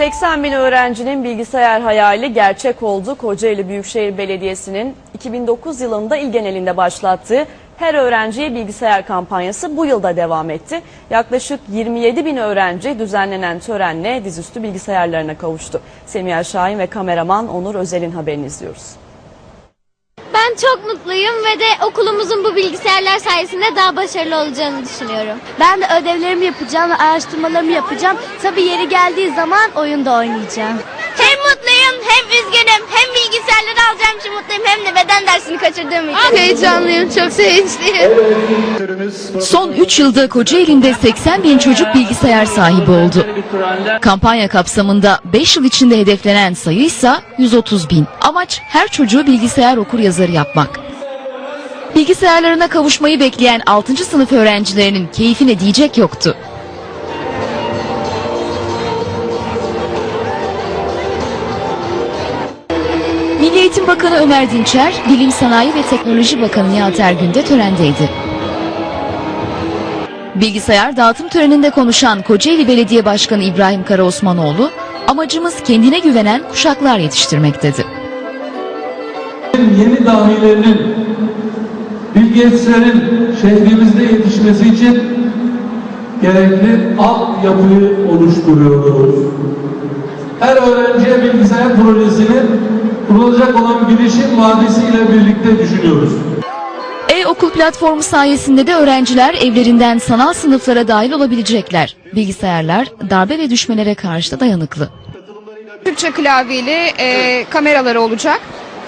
80 bin öğrencinin bilgisayar hayali gerçek oldu. Kocaeli Büyükşehir Belediyesi'nin 2009 yılında il genelinde başlattığı her öğrenciye bilgisayar kampanyası bu yılda devam etti. Yaklaşık 27 bin öğrenci düzenlenen törenle dizüstü bilgisayarlarına kavuştu. Semiha Şahin ve kameraman Onur Özel'in haberini izliyoruz. Ben çok mutluyum ve de okulumuzun bu bilgisayarlar sayesinde daha başarılı olacağını düşünüyorum. Ben de ödevlerimi yapacağım ve araştırmalarımı yapacağım. Tabii yeri geldiği zaman oyunda oynayacağım. Hem mutluyum hem üzgünüm hem bilgisayarları alacağım için mutluyum hem de beden için. Heyecanlıyım, çok sevinçliyim. Son 3 yılda Kocaeli'nde 80 bin çocuk bilgisayar sahibi oldu. Kampanya kapsamında 5 yıl içinde hedeflenen sayı ise 130 bin. Amaç her çocuğu bilgisayar okur yazarı yapmak. Bilgisayarlarına kavuşmayı bekleyen 6. sınıf öğrencilerinin keyfine diyecek yoktu. Eğitim Bakanı Ömer Dinçer, Bilim Sanayi ve Teknoloji Bakanı Nihat Ergün de törendeydi. Bilgisayar dağıtım töreninde konuşan Kocaeli Belediye Başkanı İbrahim Karaosmanoğlu, amacımız kendine güvenen kuşaklar yetiştirmek dedi. yeni dahilerinin bilgisayarın şehrimizde yetişmesi için gerekli altyapıyı oluşturuyoruz. Her öğrenciye bilgisayar projesini kurulacak olan bilişim vadisi ile birlikte düşünüyoruz. E-okul platformu sayesinde de öğrenciler evlerinden sanal sınıflara dahil olabilecekler. Bilgisayarlar darbe ve düşmelere karşı da dayanıklı. Türkçe klavyeli e, kameraları olacak.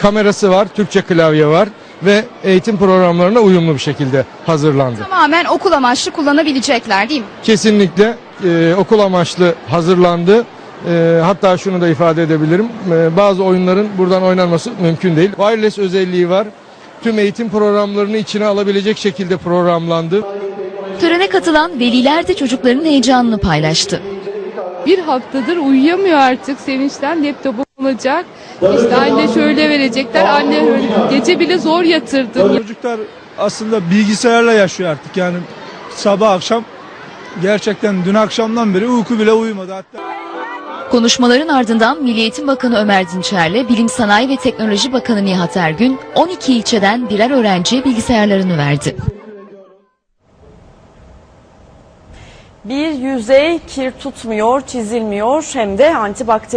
kamerası var, Türkçe klavye var ve eğitim programlarına uyumlu bir şekilde hazırlandı. Tamamen okul amaçlı kullanabilecekler değil mi? Kesinlikle e, okul amaçlı hazırlandı. E, hatta şunu da ifade edebilirim. E, bazı oyunların buradan oynanması mümkün değil. Wireless özelliği var. Tüm eğitim programlarını içine alabilecek şekilde programlandı. Törene katılan veliler de çocukların heyecanını paylaştı. bir haftadır uyuyamıyor artık sevinçten laptopu olacak. İşte anne şöyle verecekler anne. Gece bile zor yatırdım. Çocuklar aslında bilgisayarla yaşıyor artık yani sabah akşam gerçekten dün akşamdan beri uyku bile uyumadı hatta. Konuşmaların ardından Milli Eğitim Bakanı Ömer Dinçer'le Bilim Sanayi ve Teknoloji Bakanı Nihat Ergün 12 ilçeden birer öğrenciye bilgisayarlarını verdi. Bir yüzey kir tutmuyor, çizilmiyor hem de antibakteriyel